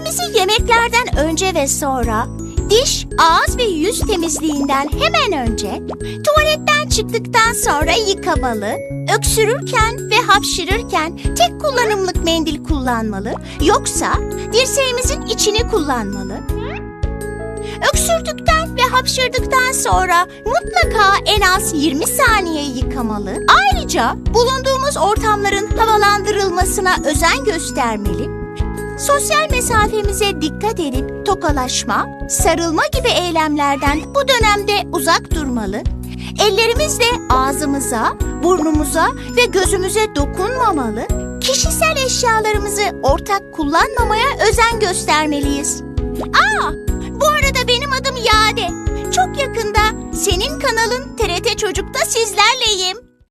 Ellerimizi yemeklerden önce ve sonra, diş, ağız ve yüz temizliğinden hemen önce, tuvaletten çıktıktan sonra yıkamalı, öksürürken ve hapşırırken tek kullanımlık mendil kullanmalı, yoksa dirseğimizin içini kullanmalı. Öksürdükten ve hapşırdıktan sonra mutlaka en az 20 saniye yıkamalı. Ayrıca bulunduğumuz ortamların havalandırılmasına özen göstermeli. Sosyal mesafemize dikkat edip tokalaşma, sarılma gibi eylemlerden bu dönemde uzak durmalı. Ellerimizle ağzımıza, burnumuza ve gözümüze dokunmamalı. Kişisel eşyalarımızı ortak kullanmamaya özen göstermeliyiz. Aa, bu arada benim adım Yade. Çok yakında senin kanalın TRT Çocuk'ta sizlerleyim.